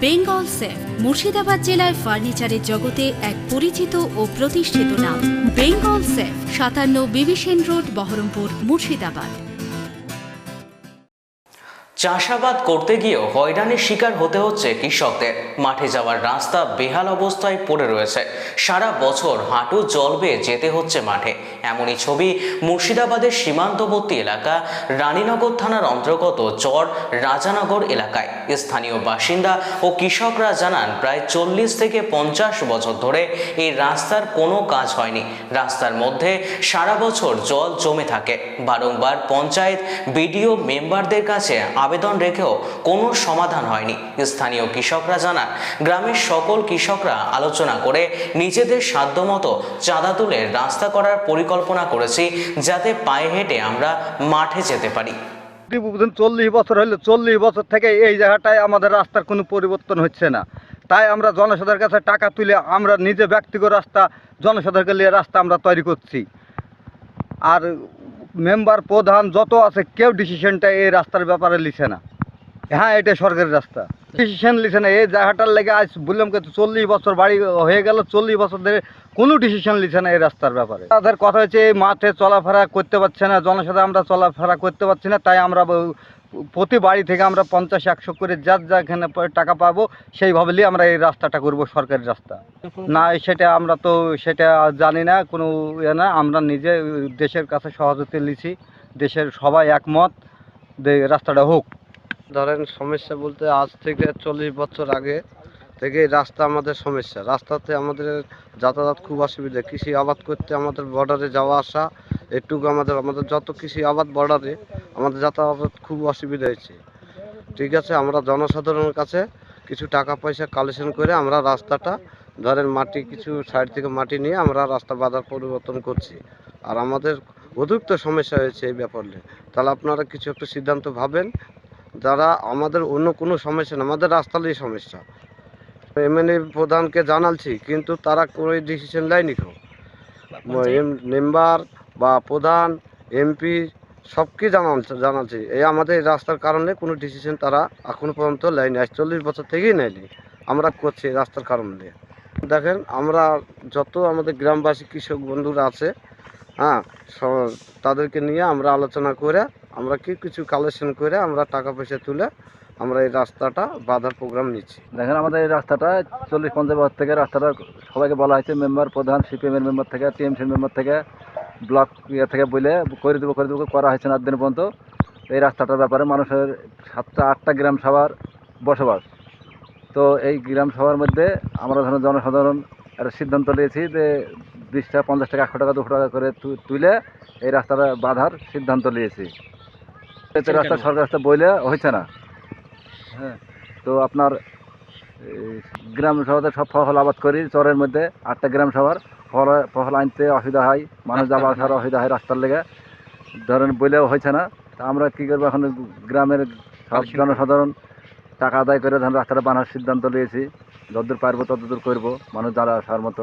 Bengal safe, Murshidabad জেলায় ফার্নিচারের জগতে এক পরিচিত ও প্রতিষ্ঠিত নাম। বেঙ্গল সেফ, সাতান্ন বিবিসেন রোড, বহরমপুর, মুর্শিদাবাদ। চাষাবাদ করতে গিয়েও হয়রানির শিকার হতে হচ্ছে কৃষকদের। মাঠে যাওয়ার রাস্তা বেহাল অবস্থায় পড়ে রয়েছে। সারা বছর হাঁটু জল বেয়ে যেতে হচ্ছে মাঠে। এমনই ছবি মুর্শিদাবাদের সীমান্তবর্তী এলাকা, রানীনগর থানার অন্তর্গত চর, রাজানগর এলাকায়। স্থানীয় বাসিন্দা ও কৃষকরা জানান, প্রায় চল্লিশ থেকে পঞ্চাশ বছর ধরে এই রাস্তার কোনো কাজ হয়নি। রাস্তার মধ্যে সারা বছর জল জমে থাকে। বারংবার পঞ্চায়েত, বিডিও মেম্বারদের কাছে আবেদন রেখেও কোনো সমাধান হয়নি। স্থানীয় কৃষকরা জানান, গ্রামের সকল কৃষকরা আলোচনা করে নিজেদের সাধ্যমতো চাঁদা তুলে রাস্তা করার পরিকল্পনা করেছি যাতে পায়ে হেঁটে আমরা মাঠে যেতে পারি। দীর্ঘদিন চল্লিশ বছর হলে চল্লিশ বছর থেকে এই জায়গাটায় আমাদের রাস্তার কোনো পরিবর্তন হচ্ছে না। তাই আমরা জনসাধারণের কাছে টাকা তুলে আমরা নিজে ব্যক্তিগত রাস্তা, জনসাধারণকে নিয়ে রাস্তা আমরা তৈরি করছি। আর মেম্বার, প্রধান যত আছে, কেউ ডিসিশনটা এই রাস্তার ব্যাপারে লিখে না। হ্যাঁ এটা সরকারি রাস্তা। ডিসিশন লিখে না, এই জায়গাটার লেগে আজ বললাম কিন্তু চল্লিশ বছর বাড়ি হয়ে গেল, চল্লিশ বছর ধরে কোনো ডিসিশন লিখে না এই রাস্তার ব্যাপারে। তাদের কথা হচ্ছে, এই মাঠে চলাফেরা করতে পারছে না, জনসাধারণ আমরা চলাফেরা করতে পারছি না, তাই আমরা প্রতি বাড়ি থেকে আমরা পঞ্চাশ, একশো করে যার যেখানে টাকা পাবো, সেইভাবে নিয়ে আমরা এই রাস্তাটা করব সরকারি রাস্তা। না, সেটা আমরা তো, সেটা জানি না, কোনো ইয়ে না, আমরা নিজে দেশের কাছে সহযোগিতা লিছি দেশের সবাই একমত রাস্তাটা হোক। ধরেন সমস্যা বলতে আজ থেকে চল্লিশ বছর আগে থেকে রাস্তা আমাদের সমস্যা। রাস্তাতে আমাদের যাতায়াত খুব অসুবিধা। কৃষি আবাদ করতে আমাদের বর্ডারে যাওয়া আসা, এটুকু আমাদের আমাদের যত কৃষি আবাদ বর্ডারে আমাদের যাতায়াত খুব অসুবিধা হয়েছে। ঠিক আছে, আমরা জনসাধারণের কাছে কিছু টাকা পয়সা কালেকশন করে আমরা রাস্তাটা, ধরেন মাটি কিছু সাইড থেকে মাটি নিয়ে আমরা রাস্তা বাজার পরিবর্তন করছি। আর আমাদের অতিরিক্ত সমস্যা হয়েছে এই ব্যাপারে তাহলে আপনারা কিছু একটা সিদ্ধান্ত ভাবেন যারা আমাদের অন্য কোনো সমস্যা না আমাদের রাস্তারই সমস্যা। এমএলএ প্রধানকে জানালছি কিন্তু তারা কোনো ডিসিশন নেয়নি কেউ মেম্বার বা প্রধান এমপি সবকে জানালছে জানালছি। এই আমাদের এই রাস্তার কারণে কোনো ডিসিশন তারা এখনও পর্যন্ত নেয়নি আজ চল্লিশ বছর থেকেই নেয়নি। আমরা করছি এই রাস্তার কারণে দেখেন আমরা যত আমাদের গ্রামবাসী কৃষক বন্ধুরা আছে হ্যাঁ তাদেরকে নিয়ে আমরা আলোচনা করে আমরা কি কিছু কালেকশন করে আমরা টাকা পয়সা তুলে আমরা এই রাস্তাটা বাঁধার প্রোগ্রাম নিচ্ছি। দেখেন আমাদের এই রাস্তাটা চল্লিশ পঞ্চাশ বছর থেকে রাস্তাটা সবাইকে বলা হয়েছে মেম্বার প্রধান সিপিএমের মেম্বার থেকে টিএমসির মেম্বার থেকে ব্লক ইয়ে থেকে বলে করে দেবো করে দেবো, করা হয়েছে না দিন পর্যন্ত। এই রাস্তাটার ব্যাপারে মানুষের সাতটা, আটটা গ্রাম সভার বসবাস। তো এই গ্রাম সভার মধ্যে আমরা ধরুন জনসাধারণ একটা সিদ্ধান্ত নিয়েছি যে বিশ টাকা পঞ্চাশ টাকা, একশো টাকা, দুশো টাকা করে তুলে এই রাস্তাটা বাঁধার সিদ্ধান্ত নিয়েছি। এতে রাস্তা সরকার রাস্তা বইলে হয়েছে না। হ্যাঁ তো আপনার গ্রাম সভাতে সব ফসল আবাদ করি চরের মধ্যে আটটা গ্রাম সভার। ফল ফসল আনতে অসুবিধা হয় মানুষ যাওয়া আসার অসুবিধা হয় রাস্তার লেগে। ধরেন বইলেও হয়েছে না। তা আমরা কী করব এখন? গ্রামের সব জনসাধারণ টাকা আদায় করে ধরেন রাস্তাটা বানার সিদ্ধান্ত নিয়েছি। যতদূর পারব ততদূর করব মানুষ যারা আসার মতো।